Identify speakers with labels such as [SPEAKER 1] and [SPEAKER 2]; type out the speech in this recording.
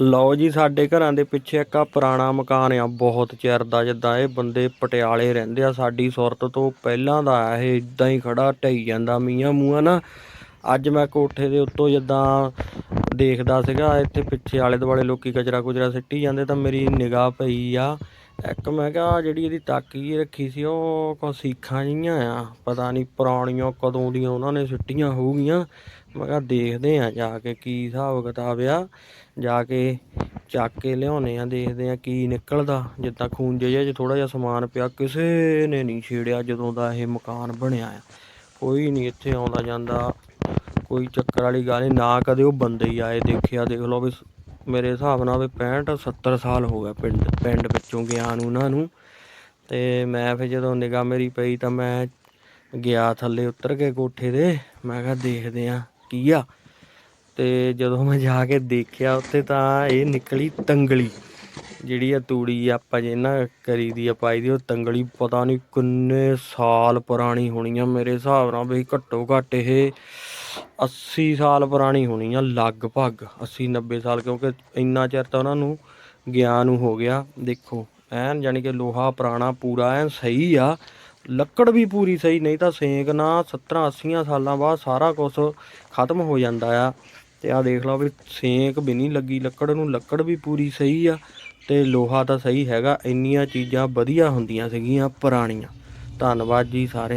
[SPEAKER 1] ਲਓ ਜੀ, ਸਾਡੇ ਘਰਾਂ ਦੇ ਪਿੱਛੇ ਇੱਕ ਆ ਪੁਰਾਣਾ ਮਕਾਨ ਆ, ਬਹੁਤ ਚਿਰ ਦਾ, ਜਿੱਦਾਂ ਇਹ ਬੰਦੇ ਪਟਿਆਲੇ ਰਹਿੰਦੇ ਆ, ਸਾਡੀ ਸੁਰਤ ਤੋਂ ਪਹਿਲਾਂ ਦਾ ਇਹ ਇਦਾਂ ਹੀ ਖੜਾ ਢਈ ਜਾਂਦਾ ਮੀਆਂ ਮੂੰਹਾਂ ਨਾ। ਅੱਜ ਮੈਂ ਕੋਠੇ ਦੇ ਉੱਤੋਂ ਜਿੱਦਾਂ ਦੇਖਦਾ ਸੀਗਾ, ਇੱਥੇ ਪਿੱਛੇ ਆਲੇ ਦੁਆਲੇ ਲੋਕੀ ਕਚਰਾ ਕੁਚਰਾ ਸਿੱਟੀ ਜਾਂਦੇ, ਤਾਂ ਮੇਰੀ ਨਿਗਾਹ ਪਈ ਆ। ਇੱਕ ਮੈਂ ਕਿਹਾ ਜਿਹੜੀ ਇਹਦੀ ਤਾਕੀ ਰੱਖੀ ਸੀ, ਉਹ ਕੋ ਸੀਖਾਂ ਜਿਹੀਆਂ ਆ, ਪਤਾ ਨਹੀਂ ਪੁਰਾਣੀਆਂ ਕਦੋਂ ਦੀਆਂ ਉਹਨਾਂ ਨੇ ਸਿੱਟੀਆਂ ਹੋਊਗੀਆਂ। ਮੈਂ ਕਿਹਾ ਦੇਖਦੇ ਆ ਜਾ ਕੇ ਕੀ ਹਿਸਾਬ ਕਿਤਾਬ ਆ। ਜਾ ਕੇ ਚੱਕ ਕੇ ਲਿਆਉਨੇ ਆ ਦੇਖਦੇ ਆ ਕੀ ਨਿਕਲਦਾ। ਜਿੱਦਾਂ ਖੂੰਜੇ ਜਿਹੇ 'ਚ ਥੋੜਾ ਜਿਹਾ ਸਮਾਨ ਪਿਆ, ਕਿਸੇ ਨੇ ਨਹੀਂ ਛੇੜਿਆ ਜਦੋਂ ਦਾ ਇਹ ਮਕਾਨ ਬਣਿਆ ਆ। ਕੋਈ ਨਹੀਂ ਇੱਥੇ ਆਉਂਦਾ ਜਾਂਦਾ। ਕੋਈ ਚੱਕਰ ਵਾਲੀ ਗੱਲ ਨਹੀਂ, ਨਾ ਕਦੇ ਉਹ ਬੰਦੇ ਹੀ ਆਏ ਦੇਖਿਆ। ਦੇਖ ਲਓ ਵੀ ਮੇਰੇ ਹਿਸਾਬ ਨਾਲ ਵੀ 65 70 ਸਾਲ ਹੋ ਗਿਆ ਪਿੰਡ ਪਿੰਡ ਵਿੱਚੋਂ ਗਿਆ ਨੂੰ, ਉਹਨਾਂ ਨੂੰ। ਤੇ ਮੈਂ ਫਿਰ ਜਦੋਂ ਨਿਗਾਹ ਮੇਰੀ ਪਈ ਤਾਂ ਮੈਂ ਗਿਆ ਥੱਲੇ ਉਤਰ ਕੇ ਕੋਠੇ ਦੇ ਮੈਂ ਕਿਹਾ ਦੇਖਦੇ ਆ ਕੀ ਆ? ਤੇ ਜਦੋਂ ਮੈਂ ਜਾ ਕੇ ਦੇਖਿਆ ਉੱਥੇ ਤਾਂ ਇਹ ਨਿਕਲੀ ਤੰਗਲੀ। ਜਿਹੜੀ ਆ ਤੂੜੀ ਆਪਾਂ ਜੇ ਨਾ ਕਰੀ ਦੀ ਆ ਪਾਈ ਦੀ, ਉਹ ਤੰਗਲੀ ਪਤਾ ਨਹੀਂ ਕਿੰਨੇ ਸਾਲ ਪੁਰਾਣੀ ਹੋਣੀ ਆ। ਮੇਰੇ ਹਿਸਾਬ ਨਾਲ ਵੀ ਘੱਟੋ ਘੱਟ ਇਹ 80 ਸਾਲ ਪੁਰਾਣੀ ਹੋਣੀ ਆ, ਲਗਭਗ 80 90 ਸਾਲ, ਕਿਉਂਕਿ ਇੰਨਾ ਚਿਰ ਤਾਂ ਉਹਨਾਂ ਨੂੰ ਗਿਆਨ ਨੂੰ ਹੋ ਗਿਆ। ਦੇਖੋ, ਐਨ ਜਾਨੀ ਕਿ ਲੋਹਾ ਪੁਰਾਣਾ ਪੂਰਾ ਐਨ ਸਹੀ ਆ। ਲੱਕੜ ਵੀ ਪੂਰੀ ਸਹੀ, ਨਹੀਂ ਤਾਂ ਸੇਕ ਨਾ 70 80 ਸਾਲਾਂ ਬਾਅਦ ਸਾਰਾ ਕੁਝ ਖਤਮ ਹੋ ਜਾਂਦਾ ਆ। ਤੇ ਆ ਦੇਖ ਲਓ ਵੀ ਸੇਕ ਵੀ ਨਹੀਂ ਲੱਗੀ, ਲੱਕੜ ਨੂੰ ਲੱਕੜ ਵੀ ਪੂਰੀ ਸਹੀ ਆ ਤੇ ਲੋਹਾ ਤਾਂ ਸਹੀ ਹੈਗਾ, ਇੰਨੀਆਂ ਚੀਜ਼ਾਂ ਵਧੀਆ ਹੁੰਦੀਆਂ ਸੀਗੀਆਂ ਪੁਰਾਣੀਆਂ। ਧੰਨਵਾਦ ਜੀ ਸਾਰਿਆਂ